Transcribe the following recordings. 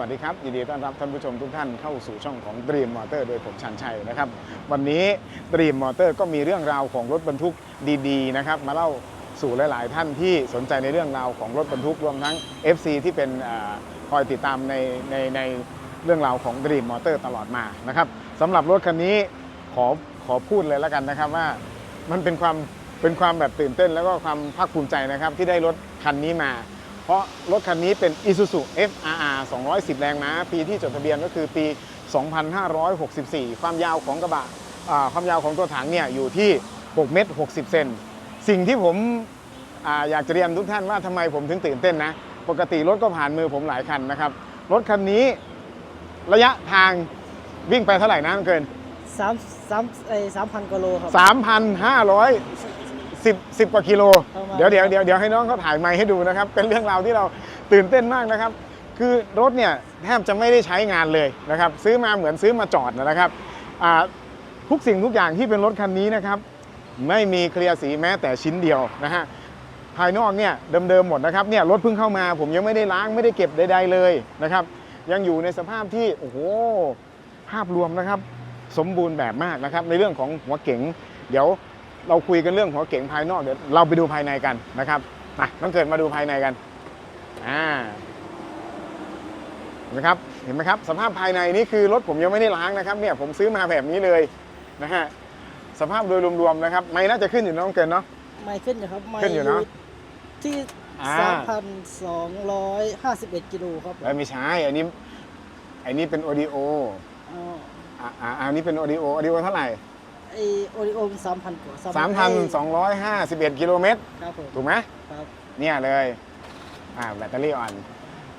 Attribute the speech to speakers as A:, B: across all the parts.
A: วัสดีครับ ยินดีต้อนรับท่านผู้ชมทุกท่านเข้าสู่ช่องของ Dream Motor โดยผมชันชัยนะครับ วันนี้ Dream Motor ก็มีเรื่องราวของรถบรรทุกดีๆนะครับมาเล่าสู่หลาย ๆ ท่านที่สนใจในเรื่องราวของรถบรรทุกรวมทั้ง FC ที่เป็นอคอยติดตามในในในเรื่องราวของ Dream Motor ตลอดมานะครับสำหรับรถคันนี้ขอขอพูดเลยแล้วกันนะครับว่ามันเป็นความเป็นความแบบตื่นเต้น แล้วก็ความภาคภูมิใจนะครับที่ได้รถคันนี้มา เพราะรถคันนี้เป็น Isuzu FRR 210 แรงม้า ปีที่จดทะเบียนก็คือปี 2564 ความยาวของกระบะอ่าความยาวของตัวถังเนี่ยอยู่ที่ 6 เมตร 60 เซน สิ่งที่ผมอาอยากจะเรียนทุกท่านว่าทำไมผมถึงตื่นเต้นนะ ปกติรถก็ผ่านมือผมหลายคันนะครับ รถคันนี้ระยะทางวิ่งไปเท่าไหร่นะมันเกิน
B: สามสามไอ้สามพันกิโลครับ
A: 3,510 10 กว่ากิโล
B: ประมาณ
A: เดี๋ยวเดี๋ยวเดี๋ยวเดี๋ยวให้น้องเขาถ่ายไมค์ให้ดูนะครับ เป็นเรื่องราวที่เราตื่นเต้นมากนะครับ คือรถเนี่ยแทบจะไม่ได้ใช้งานเลยนะครับ ซื้อมาเหมือนซื้อมาจอดนะครับอ่าทุกสิ่งทุกอย่างที่เป็นรถคันนี้นะครับ ไม่มีเคลียร์สีแม้แต่ชิ้นเดียวนะฮะภายนอกเนี่ยเดิมๆหมดนะครับเนี่ยรถเพิ่งเข้ามา ผมยังไม่ได้ล้างไม่ได้เก็บใดๆเลยนะครับ ยังอยู่ในสภาพที่โอ้โหภาพรวมนะครับ สมบูรณ์แบบมากนะครับ ในเรื่องของหัวเก๋งเดี๋ยว เราคุยกันเรื่องหัวเก๋งภายนอกเดี๋ยวเราไปดูภายในกันนะครับมาต้องเกิดมาดูภายในกันอ่าเห็นไหมครับเห็นไหมครับ สภาพภายในนี่คือรถผมยังไม่ได้ล้างนะครับเนี่ยผมซื้อมาแบบนี้เลยนะฮะสภาพโดยรวมๆนะครับ ไม่น่าจะขึ้นอยู่นะน้องเกินเนาะ
B: ไม่ขึ้นอยู่ครับไม่
A: ขึ้นอยู่เนอะ
B: ที่
A: อ่า
B: สามพันสองร้อยห้าสิบเอ็ดกิโลครับ
A: เอ้ยไม่ใช่อันนี้อันนี้เป็นออดิโอ
B: อ๋อ
A: อ่าอ่าอันนี้เป็นออดิโอออดิโอเท่าไหร่
B: ไอโอริโอมันสามพันกว่า
A: 3,251 กิโลเมตร
B: ครับผม
A: ถูกไหม
B: ครับ
A: เนี่ยเลยอ่าแบตเตอรี่อ่อน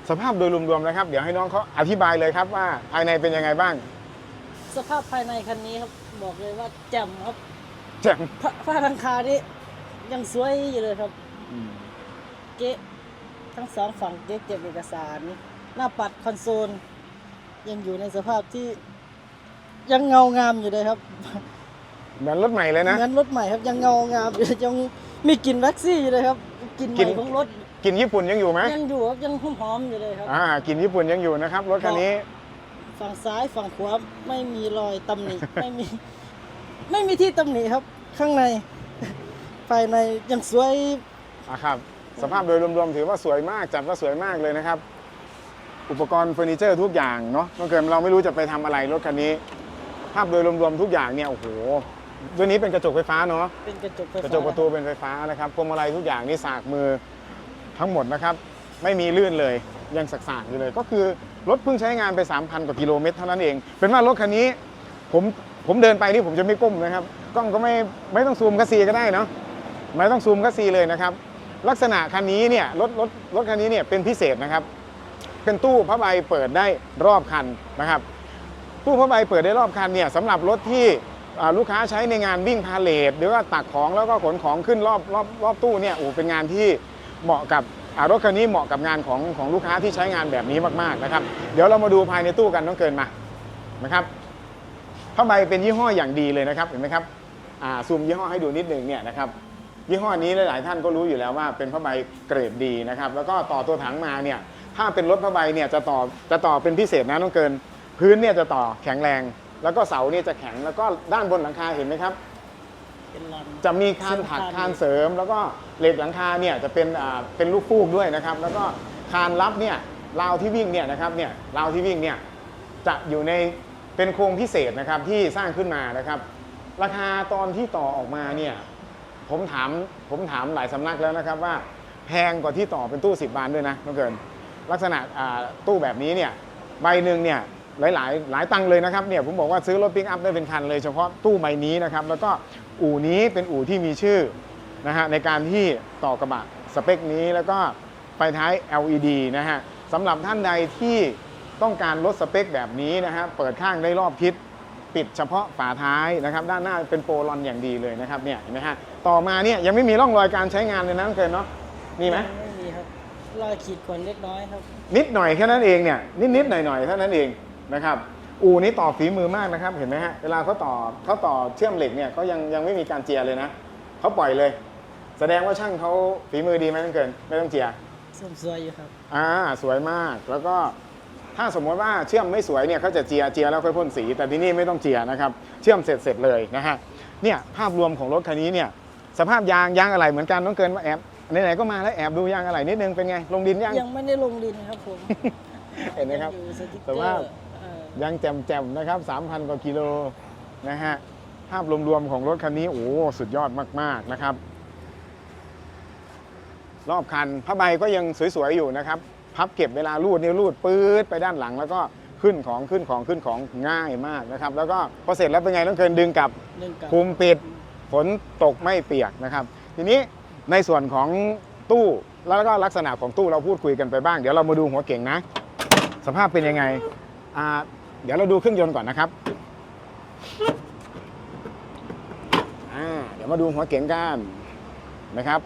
A: สภาพโดยรวมๆนะครับ เดี๋ยวให้น้องเขาอธิบายเลยครับว่าภายในเป็นยังไงบ้าง
B: สภาพภายในคันนี้ครับบอกเลยว่าแจ่มครับ
A: แจ่ม
B: ผ้าผ้าหลังคานี่ยังสวยอยู่เลยครับเก๊ะทั้งสองฝั่งเก๊ะเก็บเอกสาร หน้าปัดคอนโซล ยังอยู่ในสภาพที่ยังเงางามอยู่เลยครับ
A: เหมือนรถใหม่เลยนะ
B: เหมือนรถใหม่ครับยังเงางามอยู่ยังมีกลิ่นแว็กซี่อยู่เลยครับกลิ่นให
A: กลิ่
B: ม่
A: น
B: ของรถ
A: กลินญี่ปุ่นยังอยู่ไหม
B: ยังอยู่ครับยังหอมๆอยู่เลยครับ
A: อ่ากลินญี่ปุ่นยังอยู่นะครับรถคันนี้
B: ฝั่งซ้ายฝั่งขวาไม่มีรอยตำหนิ ไม่มี ไม่มีที่ตำหนิครับ ข้างใน ภายในยังสวย
A: อะครับสภาพโดยรวมๆถือว่าสวยมากจัดว่าสวยมากเลยนะครับ อุปกรณ์เฟอร์นิเจอร์ทุกอย่างเนาะเมื่อเกิดเราไม่รู้จะไปทำอะไรรถคันนี้ ภาพโดยรวมๆทุกอย่างเนี่ยโอ้โห ตัวนี้เป็นกระจกไฟฟ้าเนาะ
B: เป็นกระจกไฟ
A: ก
B: ฟ้า
A: ระจกประตูเป็นไฟฟ้านะครับพวงมาลัยทุกอย่างนี่สากมือทั้งหมดนะครับ ไม่มีลื่นเลยยังสักๆอยู่เลย ก็คือรถเพิ่งใช้งานไป 3,000 กว่ากิโลเมตรเท่านั้นเอง เป็นว่ารถคันนี้ผมผมเดินไปนี่ผมจะไม่ก้มนะครับกล้องก็ไม่ไม่ต้องซูมคัสซีก็ได้เนาะไม่ต้องซูมคัสซีเลยนะครับ ลักษณะคันนี้เนี่ยรถรถรถคันนี้เนี่ยเป็นพิเศษนะครับ เป็นตู้ผ้าใบเปิดได้รอบคันนะครับ ตู้ผ้าใบเปิดได้รอบคันเนี่ยสำหรับรถที่อ่า ลูกค้าใช้ในงานวิ่งพาเลทหรือว่าตักของแล้วก็ขนของขึ้นรอบรอบรอบตู้เนี่ยโอ้เป็นงานที่เหมาะกับรถคันนี้เหมาะกับงานของของลูกค้าที่ใช้งานแบบนี้มากๆนะครับ เดี๋ยวเรามาดูภายในตู้กันต้องเกินมานะครับผ้าใบเป็นยี่ห้ออย่างดีเลยนะครับเห็นไหมครับซูมยี่ห้อให้ดูนิดหนึ่งเนี่ยนะครับยี่ห้อนี้หลาย ๆ ท่านก็รู้อยู่แล้วว่าเป็นผ้าใบเกรดดีนะครับแล้วก็ต่อตัวถังมาเนี่ยถ้าเป็นรถผ้าใบเนี่ยจะต่อจะต่อเป็นพิเศษนะต้องเกิน พื้นเนี่ยจะต่อแข็งแรง แล้วก็เสาเนี่ยจะแข็งแล้วก็ด้านบนหลังคาเห็นไหมครับ
B: เป็นลำ
A: จะมีคานถักคานเสริม แล้วก็เหล็กหลังคาเนี่ยจะเป็นอ่าเป็นลูกฟูกด้วยนะครับ แล้วก็คานรับเนี่ยราวที่วิ่งเนี่ยนะครับเนี่ยราวที่วิ่งเนี่ยจะอยู่ในเป็นโครงพิเศษนะครับที่สร้างขึ้นมานะครับ ราคาตอนที่ต่อออกมาเนี่ยผมถามผมถามหลายสำนักแล้วนะครับว่าแพงกว่าที่ต่อเป็นตู้ 10 บานด้วยนะน้องเกิน ลักษณะอ่าตู้แบบนี้เนี่ยใบหนึ่งเนี่ย หลายหลายหลายตังค์เลยนะครับเนี่ยผมบอกว่าซื้อรถปิกอัพได้เป็นคันเลยเฉพาะตู้ใบนี้นะครับแล้วก็อู่นี้เป็นอู่ที่มีชื่อนะฮะในการที่ต่อกระบะสเปคนี้แล้วก็ไฟท้าย LED นะฮะสำหรับท่านใดที่ต้องการรถสเปคแบบนี้นะฮะเปิดข้างได้รอบทิศปิดเฉพาะฝาท้ายนะครับ ด้านหน้าเป็นโปรลอนอย่างดีเลยนะครับเนี่ยเห็นไหมฮะต่อมาเนี่ยยังไม่มีร่องรอยการใช้งานเลยนะน้องเกินเนาะมีไหม
B: ไม่มีครับรอยขีดข่วนเล็กน้อยครับ
A: นิดหน่อยแค่นั้นเองเนี่ยนิดนิดๆหน่อยหน่อยๆเท่านั้นเอง นะครับ อูนี้ต่อฝีมือมากนะครับ เห็นไหมฮะ เวลาเขาต่อเขาต่อเชื่อมเหล็กเนี่ยเขายังยังไม่มีการเจียเลยนะเขาปล่อยเลย แสดงว่าช่างเขาฝีมือดีไหมต้องเกิน ไม่ต้องเจีย
B: สมสวยอยู่ครับ
A: อ่าสวยมากแล้วก็ถ้าสมมติว่าเชื่อมไม่สวยเนี่ยเขาจะเจียเจียแล้วค่อยพ่นสี แต่ที่นี่ไม่ต้องเจียนะครับ เชื่อมเสร็จเสร็จเลยนะฮะเนี่ยภาพรวมของรถคันนี้เนี่ยสภาพยางยางอะไรเหมือนกันต้องเกินมาแอบไหนๆก็มาแล้วแอบดูยางอะไรนิดนึงเป็นไงลงดินยัง
B: ยังไม่ได้ลงดินครับผม
A: เห็นไหมครับ
B: ยังอยู่สติ๊กเก
A: แต่
B: อ
A: ว่า
B: ร์เอ่อ
A: ยังแจ่มๆนะครับ 3,000 กว่ากิโลนะฮะภาพรวมๆของรถคันนี้ โอ้สุดยอดมากๆนะครับ รอบคันผ้าใบก็ยังสวยๆอยู่นะครับ พับเก็บเวลารูดนิ้วรูดปื๊ดไปด้านหลัง แล้วก็ขึ้นของขึ้นของขึ้นของง่ายมากนะครับ แล้วก็พอเสร็จแล้วเป็นไงต้องเกินดึงกลับ
B: หนึ่งกับ
A: คุมปิดฝนตกไม่เปียกนะครับ ทีนี้ในส่วนของตู้แล้วก็ลักษณะของตู้เราพูดคุยกันไปบ้าง เดี๋ยวเรามาดูหัวเก่งนะ สภาพเป็นยังไงอ่า เดี๋ยวเราดูเครื่องยนต์ก่อนนะครับเดี๋ยวมาดูหัวเก่งกันนะครับ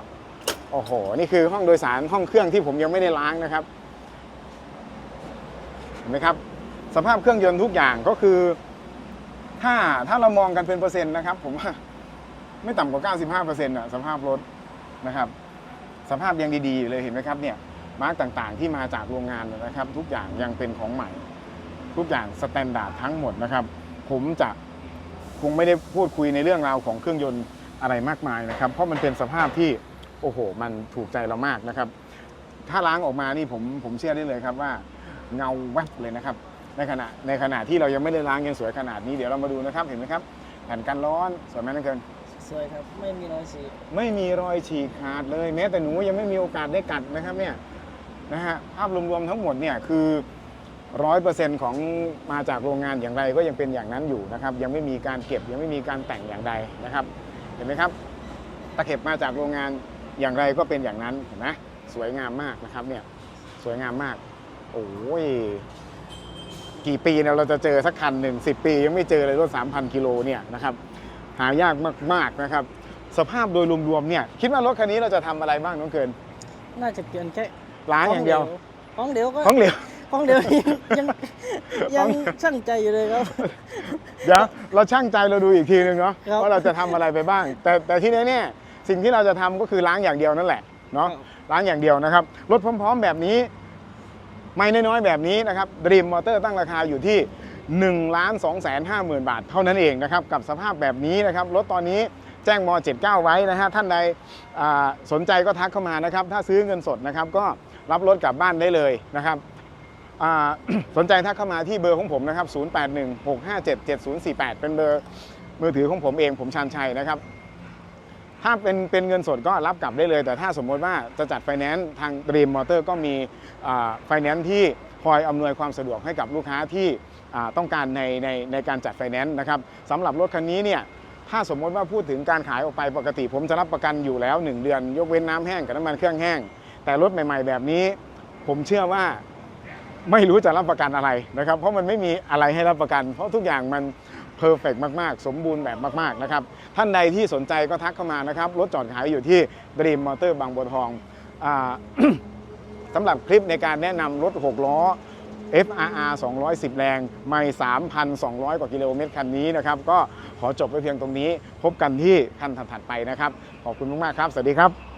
A: โอ้โห นี่คือห้องโดยสารห้องเครื่องที่ผมยังไม่ได้ล้างนะครับ เห็นไหมครับ สภาพเครื่องยนต์ทุกอย่างก็คือ ถ้าถ้าเรามองกันเป็นเปอร์เซ็นต์นะครับ ผมว่าไม่ต่ำกว่า 95%อะสภาพรถนะครับ สภาพยังดีๆ เลยเห็นไหมครับเนี่ยมาร์กต่างๆ ที่มาจากโรงงานนะครับ ทุกอย่างยังเป็นของใหม่ ทุกอย่างสแตนดาร์ดทั้งหมดนะครับ ผมจะคงไม่ได้พูดคุยในเรื่องราวของเครื่องยนต์อะไรมากมายนะครับ เพราะมันเป็นสภาพที่โอ้โห มันถูกใจเรามากนะครับ ถ้าล้างออกมานี่ผมผมเชื่อได้เลยครับว่าเงาแวบเลยนะครับ ในขณะในขณะที่เรายังไม่ได้ล้างยังสวยขนาดนี้เดี๋ยวเรามาดูนะครับเห็นไหมครับแผ่นกันร้อนสวยไหมนักเกิน
B: สวยครับไม่มีรอยสี
A: ไม่มีรอยฉีกขาดเลย แม้แต่หนูยังไม่มีโอกาสได้กัดนะครับเนี่ยนะฮะภาพรวมๆทั้งหมดเนี่ยคือ ร้อยเปอร์เซ็นต์ของมาจากโรงงานอย่างไรก็ยังเป็นอย่างนั้นอยู่นะครับ ยังไม่มีการเก็บยังไม่มีการแต่งอย่างใดนะครับ เห็นไหมครับ ตะเข็บมาจากโรงงานอย่างไรก็เป็นอย่างนั้นเห็นไหมสวยงามมากนะครับเนี่ยสวยงามมากโอ้ยกี่ปีเนี่ยเราจะเจอสักคันหนึ่งสิปี ยังไม่เจอเลยรถ3,000กิโลเนี่ยนะครับหายากมากๆนะครับ สภาพโดยรวมๆเนี่ยคิดว่ารถคันนี้เราจะทำอะไรบ้างน้องเกิน
B: น่าจะเปลี่ยนแค่
A: ล้างอย่างเดียว
B: ของเหลวก็
A: ของเหลว
B: ของเหลวยังยัง
A: ของ
B: ยังช่างใจอยู่เลยครับ
A: เดี๋ยวเราช่างใจเราดูอีกทีนึงเนาะ
B: ครับ
A: ว่าเราจะทำอะไรไปบ้าง แต่แต่ที่แน่ๆสิ่งที่เราจะทำก็คือล้างอย่างเดียวนั่นแหละเนาะล้างอย่างเดียวนะครับรถพร้อมๆแบบนี้ ไม่น้อยๆแบบนี้นะครับดีมมอเตอร์ตั้งราคาอยู่ที่1ล้าน2แสน5หมื่นบาทเท่านั้นเองนะครับกับสภาพแบบนี้นะครับรถตอนนี้แจ้งม 79 ไว้นะฮะท่านใดอ่าสนใจก็ทักเข้ามานะครับ ถ้าซื้อเงินสดนะครับก็รับรถกลับบ้านได้เลยนะครับอ่า สนใจทักเข้ามาที่เบอร์ของผมนะครับ 0816577048 เป็นเบอร์มือถือของผมเองผมชันชัยนะครับ ถ้าเป็นเป็นเงินสดก็รับกลับได้เลย แต่ถ้าสมมติว่าจะจัดไฟแนนซ์ทาง Dream Motor ก็มีไฟแนนซ์ที่คอยอำนวยความสะดวกให้กับลูกค้าที่ต้องการในในในการจัดไฟแนนซ์นะครับสำหรับรถคันนี้เนี่ยถ้าสมมติว่าพูดถึงการขายออกไปปกติ ผมจะรับประกันอยู่แล้ว 1 เดือน ยกเว้นน้ำแห้งกับน้ำมันเครื่องแห้ง แต่รถใหม่ ๆ แบบนี้ ผมเชื่อว่า ไม่รู้จะรับประกันอะไรนะครับ เพราะมันไม่มีอะไรให้รับประกัน เพราะทุกอย่างมันเพอร์เฟกมากๆ สมบูรณ์แบบมากๆนะครับ ท่านใดที่สนใจก็ทักเข้ามานะครับ รถจอดขายอยู่ที่ Dream Motor บางบัวทองอสำหรับคลิปในการแนะนำรถ 6 ล้อ FRR 210 แรง ไม่ 3,200 กว่ากิโลเมตรคันนี้นะครับ ก็ขอจบไว้เพียงตรงนี้ พบกันที่คันถัดๆไปนะครับ ขอบคุณมากๆครับ สวัสดีครับ